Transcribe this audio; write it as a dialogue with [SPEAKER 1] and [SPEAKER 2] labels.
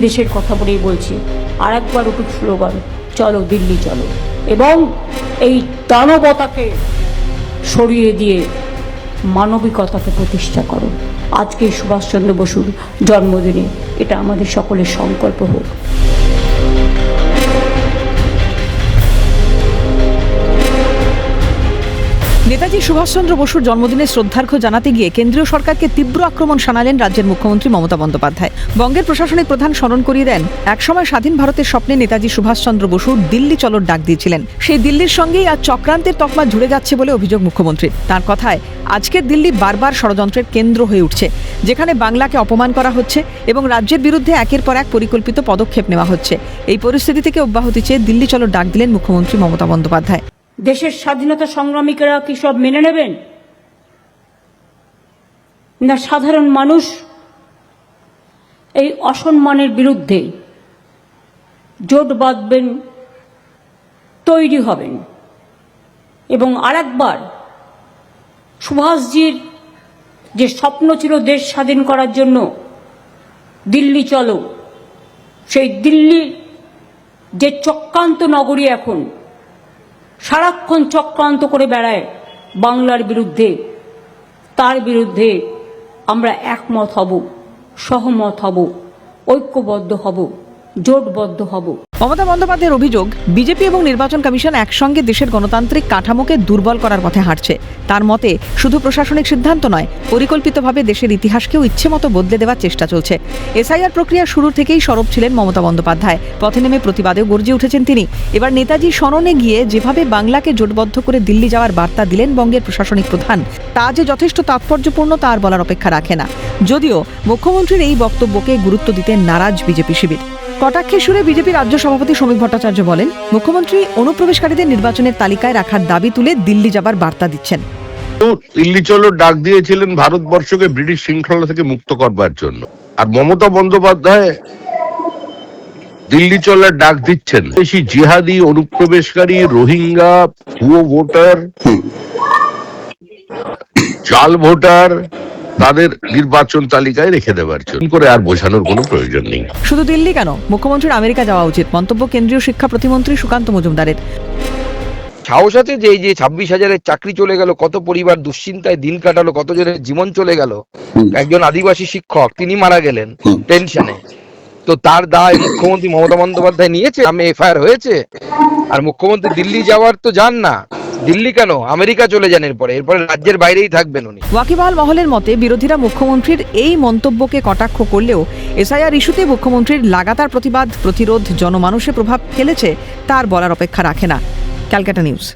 [SPEAKER 1] দেশের কথা বলেই বলছি। আর একবার উঠুক স্লোগান, চলো দিল্লি চলো। এবং এই দানবতাকে সরিয়ে দিয়ে মানবিকতাকে প্রতিষ্ঠা করো। আজকে সুভাষচন্দ্র বসুর জন্মদিনে এটা আমাদের সকলের সংকল্প হোক।
[SPEAKER 2] নেতাজি সুভাষচন্দ্র বসুর জন্মদিনে শ্রদ্ধার্ঘ্য জানাতে গিয়ে কেন্দ্রীয় সরকারকে তীব্র আক্রমণ শানালেন রাজ্যের মুখ্যমন্ত্রী মমতা বন্দ্যোপাধ্যায়। বঙ্গের প্রশাসনিক প্রধান স্মরণ করিয়ে দেন, একসময় স্বাধীন ভারতের স্বপ্নে নেতাজি সুভাষচন্দ্র বসু দিল্লি চলোর ডাক দিয়েছিলেন। সেই দিল্লির সঙ্গেই আজ চক্রান্তের তকমা জুড়ে যাচ্ছে বলে অভিযোগ মুখ্যমন্ত্রী। তার কথায়, আজকের দিল্লি বারবার ষড়যন্ত্রের কেন্দ্র হয়ে উঠছে, যেখানে বাংলাকে অপমান করা হচ্ছে এবং রাজ্যের বিরুদ্ধে একের পর এক পরিকল্পিত পদক্ষেপ নেওয়া হচ্ছে। এই পরিস্থিতি থেকে অব্যাহতি চেয়ে দিল্লি চলোর ডাক দিলেন মুখ্যমন্ত্রী মমতা বন্দ্যোপাধ্যায়।
[SPEAKER 1] দেশের স্বাধীনতা সংগ্রামীরা কি সব মেনে নেবেন? না সাধারণ মানুষ এই অসম্মানের বিরুদ্ধে জোট বাঁধবেন, তৈরি হবেন। এবং আরেকবার সুভাষজির যে স্বপ্ন ছিল দেশ স্বাধীন করার জন্য, দিল্লি চলো। সেই দিল্লি যে চক্রান্ত নগরী এখন সারাক্ষণ চক্রান্ত করে বেড়ায় বাংলার বিরুদ্ধে। তার বিরুদ্ধে আমরা একমত হব, সহমত হব, ঐক্যবদ্ধ হব। জোটবদ্ধ হব।
[SPEAKER 2] মমতা বন্দ্যোপাধ্যায়ের অভিযোগ, বিজেপি এবং নির্বাচন কমিশন একসঙ্গে দেশের গণতান্ত্রিক কাঠামোকে দুর্বল করার পথে হাঁটছে। তার মতে, শুধু প্রশাসনিক সিদ্ধান্ত নয়, পরিকল্পিতভাবে দেশের ইতিহাসকেও ইচ্ছেমতো বদলে দেওয়ার চেষ্টা চলছে। এসআইআর প্রক্রিয়া শুরু থেকেই সরব ছিলেন মমতা বন্দ্যোপাধ্যায়। পথে নেমে প্রতিবাদেও গর্জে উঠেছেন তিনি। এবার নেতাজি স্মরণে গিয়ে যেভাবে বাংলাকে জোটবদ্ধ করে দিল্লি যাওয়ার বার্তা দিলেন বঙ্গের প্রশাসনিক প্রধান, তা যে যথেষ্ট তাৎপর্যপূর্ণ তার বলার অপেক্ষা রাখে না। যদিও মুখ্যমন্ত্রীর এই বক্তব্যকে গুরুত্ব দিতে নারাজ বিজেপি শিবির। কটাক্ষে সুরে বিজেপি রাজ্য সভাপতি শ্রমিক ভট্টাচার্য বলেন, মুখ্যমন্ত্রী অনুপ্রবেশকারীদের নির্বাচনের তালিকায় রাখার দাবি তুলে দিল্লি যাবার বার্তা দিচ্ছেন।
[SPEAKER 3] দিল্লি চলো ডাক দিয়েছিলেন ভারতবর্ষকে ব্রিটিশ শৃঙ্খলা থেকে মুক্ত করবার জন্য। আর মমতা বন্দ্যোপাধ্যায় দিল্লি চলার ডাক দিচ্ছেন। বেশি জিহাদি, অনুপ্রবেশকারী, রোহিঙ্গা, ভুয়ো ভোটার জাল ভোটার তাদের নির্বাচন তালিকায় রেখে দেওয়ার জন্য। করে আর বোঝানোর কোনো প্রয়োজন নেই।
[SPEAKER 2] শুধু দিল্লি কেন? মুখ্যমন্ত্রীর আমেরিকা যাওয়া উচিত। মন্তব্য কেন্দ্রীয় শিক্ষা প্রতিমন্ত্রী সুকান্ত মজুমদারের।
[SPEAKER 4] সাহস আছে যে এই যে ছাব্বিশ হাজারের চাকরি চলে গেল কত পরিবার দুশ্চিন্তায় দিন কাটালো কতজনের জীবন চলে গেল। একজন আদিবাসী শিক্ষক তিনি মারা গেলেন টেনশনে তো তার দায় মুখ্যমন্ত্রী মমতা বন্দ্যোপাধ্যায় নিয়েছে আমি এফআইআর হয়েছে। আর মুখ্যমন্ত্রী দিল্লি যাওয়ার তো যান না। দিল্লি কেন? আমেরিকা চলে যান এরপরে। এরপরে রাজ্যের বাইরেই থাকবেন উনি।
[SPEAKER 2] ওয়াকিবহাল মহলের মতে বিরোধীরা মুখ্যমন্ত্রীর এই মন্তব্যকে কটাক্ষ করলেও এসআইআর ইস্যুতে মুখ্যমন্ত্রীর লাগাতার প্রতিবাদ, প্রতিরোধ জনমানুষে প্রভাব ফেলেছে, তার বলার অপেক্ষা রাখে না। ক্যালকাটা নিউজ।